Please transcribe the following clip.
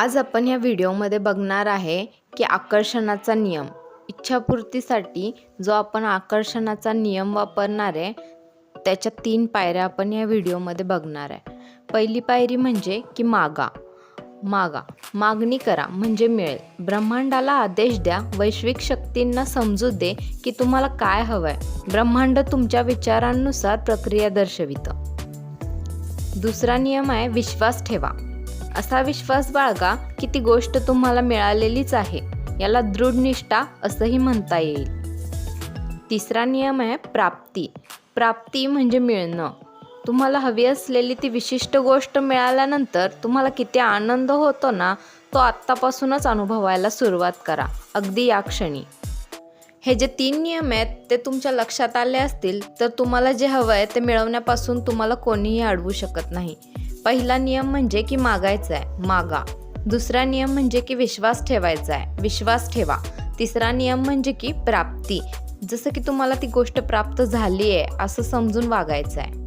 आज आपण या व्हिडिओमध्ये बघणार आहे की आकर्षणाचा नियम. इच्छापूर्तीसाठी जो आपण आकर्षणाचा नियम वापरणार आहे त्याच्या तीन पायऱ्या आपण या व्हिडिओमध्ये बघणार आहे. पहिली पायरी म्हणजे की मागा. मागा. मागणी करा म्हणजे मिळेल. ब्रह्मांडाला आदेश द्या वैश्विक शक्तींना समजू दे की तुम्हाला काय हवंय. ब्रह्मांड तुमच्या विचारांनुसार प्रक्रिया दर्शवितं. दुसरा नियम आहे विश्वास ठेवा. असा विश्वास बाळगा की ती गोष्ट तुम्हाला मिळालेलीच आहे. याला दृढनिष्ठा असंही म्हणता येईल. तिसरा नियम आहे प्राप्ती. प्राप्ती म्हणजे मिळणं. तुम्हाला हवी असलेली ती विशिष्ट गोष्ट मिळाल्यानंतर तुम्हाला किती आनंद होतो ना तो आत्तापासूनच अनुभवायला सुरुवात करा. अगदी या क्षणी. हे जे तीन नियम आहेत ते तुमच्या लक्षात आले असतील तर तुम्हाला जे हवं आहे ते मिळवण्यापासून तुम्हाला कोणीही अडवू शकत नाही. पहिला नियम म्हणजे की मागायचा आहे मागा. दुसरा नियम म्हणजे की विश्वास ठेवायचा आहे विश्वास ठेवा. तिसरा नियम म्हणजे की प्राप्ती. जसं की तुम्हाला ती गोष्ट प्राप्त झाली आहे असं समजून वागायचं आहे